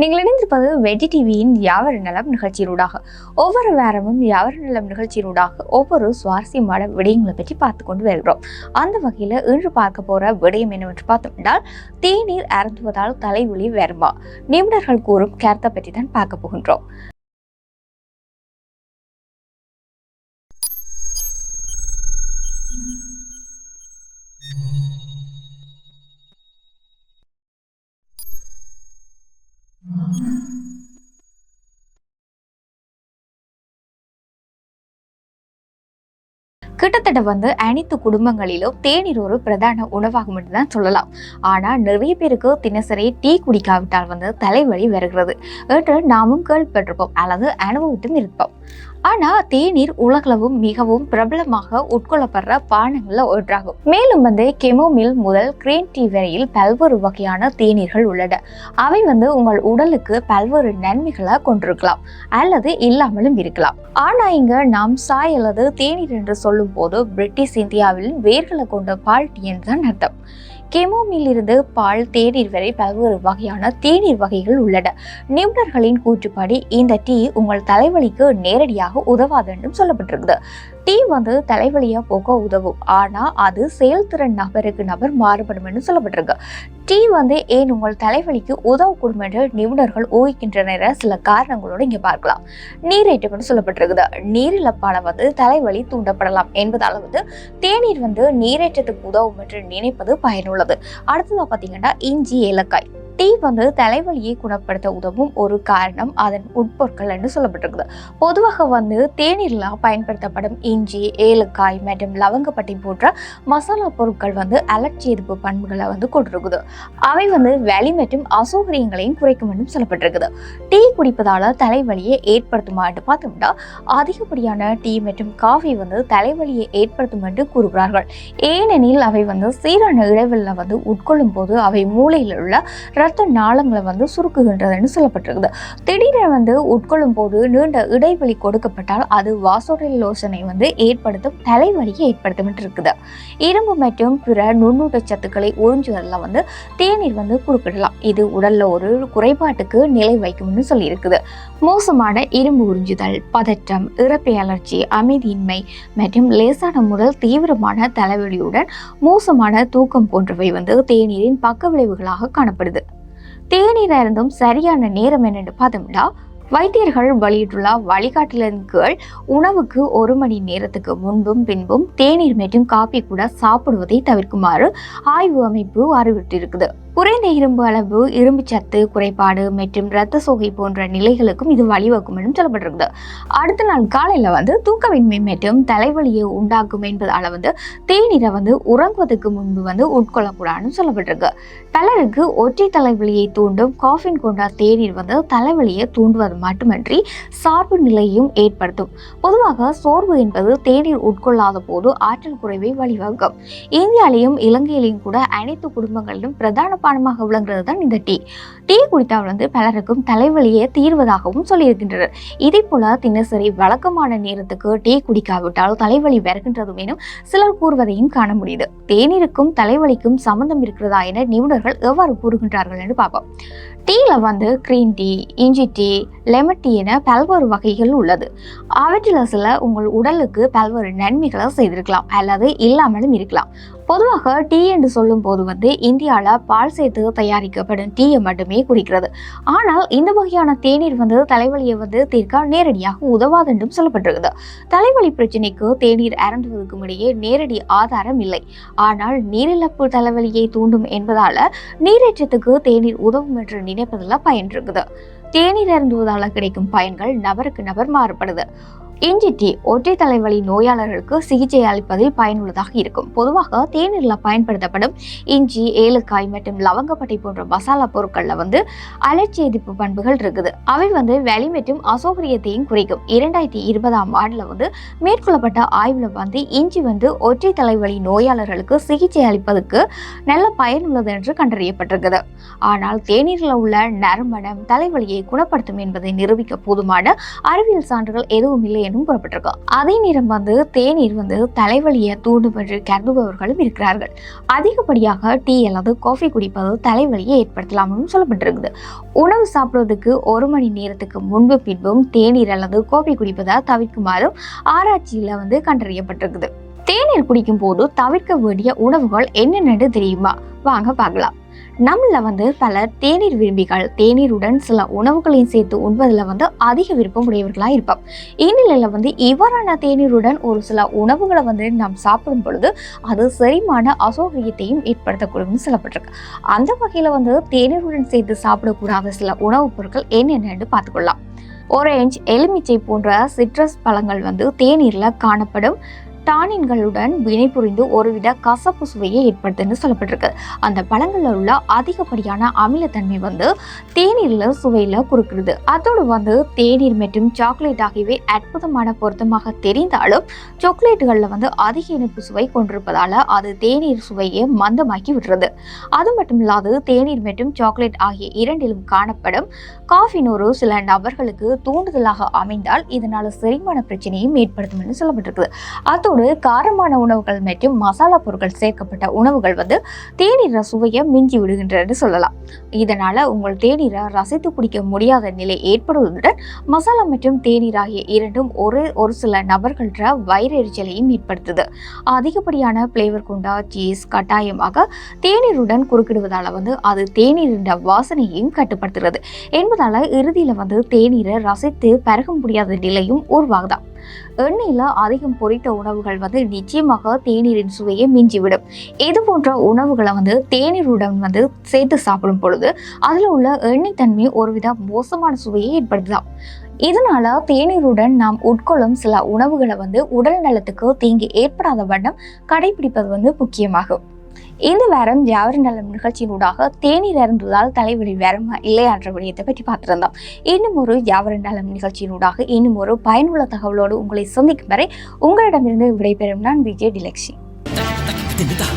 நீங்கள் இணைந்திருப்பது வெடி டிவியின் யாவர் நலம் நிகழ்ச்சியினூடாக ஒவ்வொரு வாரமும் யாவர் நலம் நிகழ்ச்சியினூடாக ஒவ்வொரு சுவாரஸ்யமான விடயங்களை பற்றி பார்த்து கொண்டு வருகிறோம். அந்த வகையில் இன்று பார்க்க போற விடயம் என்னவென்று பார்த்தோம்னால் தேநீர் அருந்துவதால் தலைவலி வருமா? நிபுணர்கள் கூறும் கருத்தை பற்றி தான் பார்க்க போகின்றோம். கிட்டத்தட்ட வந்து அனைத்து குடும்பங்களிலும் தேநீர் ஒரு பிரதான உணவாகும் என்று தான் சொல்லலாம். ஆனால் நிறைய பேருக்கு தினசரி டீ குடிக்காவிட்டால் வந்து தலைவலி வருகிறது. என்று நாமும் கேள்விப்பட்டிருப்போம். அல்லது அனுபவித்தும் இருப்போம். ஆனால் தேநீர் உலகளவும் மிகவும் பிரபலமாக உட்கொள்ளப்படுற பானங்கள்ல ஒன்றாகும். மேலும் வந்து கெமோமில் முதல் கிரீன் டீ வரையில் பல்வேறு வகையான தேநீர்கள் உள்ளன. அவை வந்து உங்கள் உடலுக்கு பல்வேறு நன்மைகளை கொண்டிருக்கலாம் அல்லது இல்லாமலும் இருக்கலாம். ஆனா இங்க நாம் சாய் அல்லது தேநீர் என்று சொல்லும் போது பிரிட்டிஷ் இந்தியாவில் வேர்களை கொண்ட பால் டீ என்று தான் அர்த்தம். கெமோமிலிருந்து பால் தேநீர் வரை பல்வேறு வகையான தேநீர் வகைகள் உள்ளன. நிபுணர்களின் கூற்றுப்படி இந்த டீ உங்கள் தலைவலிக்கு நேரடியாக உதவாது என்றும் சொல்லப்பட்டிருக்குது டீ வந்து தலைவலியாக போக்க உதவும். ஆனால் அது செயல்திறன் நபருக்கு நபர் மாறுபடும் என்று சொல்லப்பட்டிருக்கு. டீ வந்து ஏன் உங்கள் தலைவலிக்கு உதவக்கூடும் என்று நிபுணர்கள் ஊகிக்கின்றனர் சில காரணங்களோடு இங்கே பார்க்கலாம். நீரேற்றம்னு சொல்லப்பட்டிருக்குது. நீரிழப்பால வந்து தலைவலி தூண்டப்படலாம் என்பதால வந்து தேநீர் வந்து நீரேற்றத்துக்கு உதவும் என்று நினைப்பது பயனுள்ளது. அடுத்ததாக பார்த்தீங்கன்னா இஞ்சி ஏலக்காய். டீ வந்து தலைவலியை குணப்படுத்த உதவும் ஒரு காரணம் அதன் உட்பொருட்கள் என்று சொல்லப்பட்டிருக்குது. பொதுவாக வந்து தேநீரில் பயன்படுத்தப்படும் இஞ்சி ஏலக்காய் மற்றும் லவங்கப்பட்டி போன்ற மசாலா பொருட்கள் வந்து அலர்ச்சி எதிர்ப்பு பண்புகளை வந்து கொண்டிருக்குது. அவை வந்து வலி மற்றும் அசௌகரியங்களையும் குறைக்கும் என்றும் சொல்லப்பட்டிருக்குது. டீ குடிப்பதால் தலைவலியை ஏற்படுத்துமா என்று பார்த்தோம்னா அதிகப்படியான டீ மற்றும் காஃபி வந்து தலைவலியை ஏற்படுத்தும் என்று கூறுகிறார்கள். ஏனெனில் அவை வந்து சீரான இடைவெளியில் வந்து உட்கொள்ளும் போது அவை மூளையில் உள்ள இரத்த நாளங்களை வந்து சுருக்குகின்றதுன்னு சொல்லப்பட்டிருக்குது. திடீரென வந்து உட்கொள்ளும் போது நீண்ட இடைவெளி கொடுக்கப்பட்டால் அது வாசோரிலோசனை வந்து ஏற்படுத்தும் தலைவலியை ஏற்படுத்தும் இருக்குது. இரும்பு மற்றும் பிற நுண்ணூட்ட சத்துக்களை உறிஞ்சுவதில் வந்து தேநீர் வந்து குறிப்பிடலாம். இது உடல்ல ஒரு குறைபாட்டுக்கு நிலை வைக்கும்னு சொல்லியிருக்குது. மோசமான இரும்பு உறிஞ்சுதல் பதற்றம் இறப்பை அலர்ச்சி அமைதியின்மை மற்றும் லேசான முதல் தீவிரமான தலைவலியுடன் மோசமான தூக்கம் போன்றவை வந்து தேநீரின் பக்க விளைவுகளாக காணப்படுது. தேநீர் இருந்தும் சரியான நேரம் என்னன்னு பார்த்தோம்னா வைத்தியர்கள் வெளியிட்டுள்ள வழிகாட்டலின் கீழ் உணவுக்கு ஒரு மணி நேரத்துக்கு முன்பும் பின்பும் தேநீர் மற்றும் காப்பி கூட சாப்பிடுவதை தவிர்க்குமாறு ஆய்வு அமைப்பு அறிவிட்டிருக்குது குறைந்த இரும்பு அளவு இரும்பு சத்து குறைபாடு மற்றும் இரத்த சோகை போன்ற நிலைகளுக்கும் இது வழிவகுக்கும் என்றும் சொல்லப்பட்டிருக்குது அடுத்த நாள் காலையில் வந்து தூக்கமின்மை மற்றும் தலைவலியை உண்டாக்கும் என்பதால் வந்து தேநீரை வந்து உறங்குவதற்கு முன்பு வந்து உட்கொள்ளக்கூடாதுன்னு சொல்லப்பட்டிருக்கு. பலருக்கு ஒற்றை தலைவலியை தூண்டும் காஃபின் கொண்ட தேநீர் வந்து தலைவலியை தூண்டுவது மட்டுமன்றி சார்பு நிலையையும் ஏற்படுத்தும். பொதுவாக சோர்வு என்பது தேநீர் உட்கொள்ளாத போது ஆற்றல் குறைவை வழிவகுக்கும். இந்தியாவிலையும் இலங்கையிலையும் கூட அனைத்து குடும்பங்களிலும் பிரதான பானமாக விளங்குறது தான் இந்த டீ. டீ குடித்தால் வந்து பலருக்கும் தலைவலியை தீர்வதாகவும் சொல்லியிருக்கின்றனர். இதே போல தினசரி வழக்கமான நேரத்துக்கு டீ குடிக்காவிட்டால் தலைவலி வருகின்றதும் எனும் சிலர் கூறுவதையும் காண முடியுது. தேநீருக்கும் தலைவலிக்கும் சம்பந்தம் இருக்கிறதா என நிபுணர்கள் எவ்வாறு கூறுகின்றார்கள் என்று பார்ப்போம். டீல வந்து கிரீன் டீ இஞ்சி டீ லெமன் டீ என பல்வேறு வகைகள் உள்ளது. அவற்றில் சில உங்கள் உடலுக்கு பல்வேறு நன்மைகளை செய்திருக்கலாம். அல்லது இல்லாமலும் இருக்கலாம். பொதுவாக டீ என்று சொல்லும் போது வந்து இந்தியாவில் பால் சேர்த்து தயாரிக்கப்படும் டீயை மட்டுமே குறிக்கிறது ஆனால் இந்த வகையான தேநீர் வந்து தலைவலியை வந்து தீர்க்க நேரடியாக உதவாது என்றும் சொல்லப்பட்டிருக்குது. தலைவலி பிரச்சனைக்கு தேநீர் அரண்டுவதற்கும் இடையே நேரடி ஆதாரம் இல்லை. ஆனால் நீரிழப்பு தலைவலியை தூண்டும் என்பதால் நீரேற்றத்துக்கு தேநீர் உதவும் என்று நினைப்பதில் பயன் இருக்குது. தேநீர் அருந்துவதால் கிடைக்கும் பயன்கள் நபருக்கு நபர் மாறுபடுது. இஞ்சி டீ ஒற்றை தலைவலி நோயாளர்களுக்கு சிகிச்சை அளிப்பதில் பயனுள்ளதாக இருக்கும். பொதுவாக தேநீரில் பயன்படுத்தப்படும் இஞ்சி ஏலக்காய் மற்றும் லவங்கப்பட்டை போன்ற மசாலா பொருட்களில் வந்து அலர்ச்சி எதிர்ப்பு பண்புகள் இருக்குது. அவை வந்து வலி மற்றும் அசௌகரியத்தையும் குறைக்கும். இரண்டாயிரத்தி இருபதாம் ஆண்டில் வந்து மேற்கொள்ளப்பட்ட ஆய்வில் வந்து இஞ்சி வந்து ஒற்றை தலைவலி நோயாளர்களுக்கு சிகிச்சை அளிப்பதற்கு நல்ல பயனுள்ளது என்று கண்டறியப்பட்டிருக்குது. ஆனால் தேநீரில் உள்ள நறுமணம் தலைவலியை குணப்படுத்தும் என்பதை நிரூபிக்க போதுமான அறிவியல் சான்றுகள் எதுவும் இல்லை என்றும் கூறப்பட்டிருக்கு அதே நேரம் வந்து தேநீர் வந்து தலைவலியை தூண்டும் கருதுபவர்களும் இருக்கிறார்கள். அதிகப்படியாக டீ அல்லது காஃபி குடிப்பது தலைவலியை ஏற்படுத்தலாம்னு சொல்லப்பட்டிருக்குது. உணவு சாப்பிடுவதற்கு ஒரு மணி நேரத்துக்கு முன்பு பின்பும் தேநீர் அல்லது காஃபி குடிப்பதை தவிர்க்குமாறும் ஆராய்ச்சியில வந்து கண்டறியப்பட்டிருக்குது. தேநீர் குடிக்கும் போது தவிர்க்க வேண்டிய உணவுகள் என்னென்னு தெரியுமா? வாங்க பார்க்கலாம். நம்மள வந்து பல தேநீர் விரும்பிகள் தேநீருடன் சில உணவுகளையும் சேர்த்து உண்பதில் வந்து அதிக விருப்பம் உடையவர்களாக இருப்போம். இந்நிலையில் வந்து இவ்வாறான தேநீருடன் ஒரு சில உணவுகளை வந்து நாம் சாப்பிடும் பொழுது அது செரிமான அசௌகரியத்தையும் ஏற்படுத்தக்கூடும்னு சொல்லப்பட்டிருக்கு. அந்த வகையில் வந்து தேநீருடன் சேர்த்து சாப்பிடக்கூடாத சில உணவுப் பொருட்கள் என்னென்னு பார்த்துக்கொள்ளலாம். ஒரேஞ்ச் எலுமிச்சை போன்ற சிட்ரஸ் பழங்கள் வந்து தேநீரில் காணப்படும். டானின்களுடன் வினைபுரிந்து ஒருவித கசப்பு சுவையை ஏற்படுத்துன்னு சொல்லப்பட்டிருக்கு. அந்த பழங்களில் உள்ள அதிகப்படியான அமிலத்தன்மை வந்து தேநீரில் சுவையில் குறுக்கிறது. அதோடு வந்து தேநீர் மற்றும் சாக்லேட் ஆகியவை அற்புதமான பொருத்தமாக தெரிந்தாலும் சாக்லேட்டுகளில் வந்து அதிக இனிப்பு சுவை கொண்டிருப்பதால் அது தேநீர் சுவையை மந்தமாக்கி விடுறது. அது மட்டும் இல்லாது தேநீர் மற்றும் சாக்லேட் ஆகிய இரண்டிலும் காணப்படும் காஃபின் ஒரு சில நபர்களுக்கு தூண்டுதலாக அமைந்தால் இதனால் செரிமான பிரச்சனையும் ஏற்படுத்தும் என்று சொல்லப்பட்டிருக்குது அதோடு காரமான உணவுகள் மற்றும் மசாலா பொருட்கள் சேர்க்கப்பட்ட உணவுகள் வந்து தேநீரை சுவையை மிஞ்சி விடுகின்றன்னு சொல்லலாம். இதனால உங்கள் தேநீரை ரசித்து குடிக்க முடியாத நிலை ஏற்படுவதுடன் மசாலா மற்றும் தேநீர் ஆகிய இரண்டும் ஒரு ஒரு சில நபர்கள வயிறு எரிச்சலையும் ஏற்படுத்துது. அதிகப்படியான பிளேவர் கொண்ட சீஸ் கட்டாயமாக தேநீருடன் குறுக்கிடுவதால வந்து அது தேநீரின் வாசனையையும் கட்டுப்படுத்துகிறது. என்பதால இறுதியில் வந்து தேநீரை ரசித்து பருக முடியாத நிலையும் உருவாகுதான் எண்ணெயில் அதிகம் பொரித்த உணவுகள் வந்து நிச்சயமாக தேநீரின் சுவையை மிஞ்சிவிடும். இது போன்ற உணவுகளை வந்து தேநீருடன் வந்து சேர்த்து சாப்பிடும் பொழுது அதில் உள்ள எண்ணெய் தன்மை ஒருவித மோசமான சுவையை ஏற்படுத்தலாம். இதனால தேநீருடன் நாம் உட்கொள்ளும் சில உணவுகளை வந்து உடல் நலத்துக்கு தீங்கு ஏற்படாத வண்ணம் கடைபிடிப்பது வந்து முக்கியமாகும். இந்த வாரம் ஜாவரி நலம் நிகழ்ச்சியினூடாக தேநீர் அருந்துவதால் தலைவலி வருமா இல்லையா என்ற விடயத்தை பற்றி பார்த்திருந்தோம். இன்னும் ஒரு ஜாவரி நலம் நிகழ்ச்சியினூடாக இன்னும் ஒரு பயனுள்ள தகவலோடு உங்களை சந்திக்கும் வரை உங்களிடமிருந்து விடைபெறும் நான் விஜய் டிலக்ஷி. என்னடா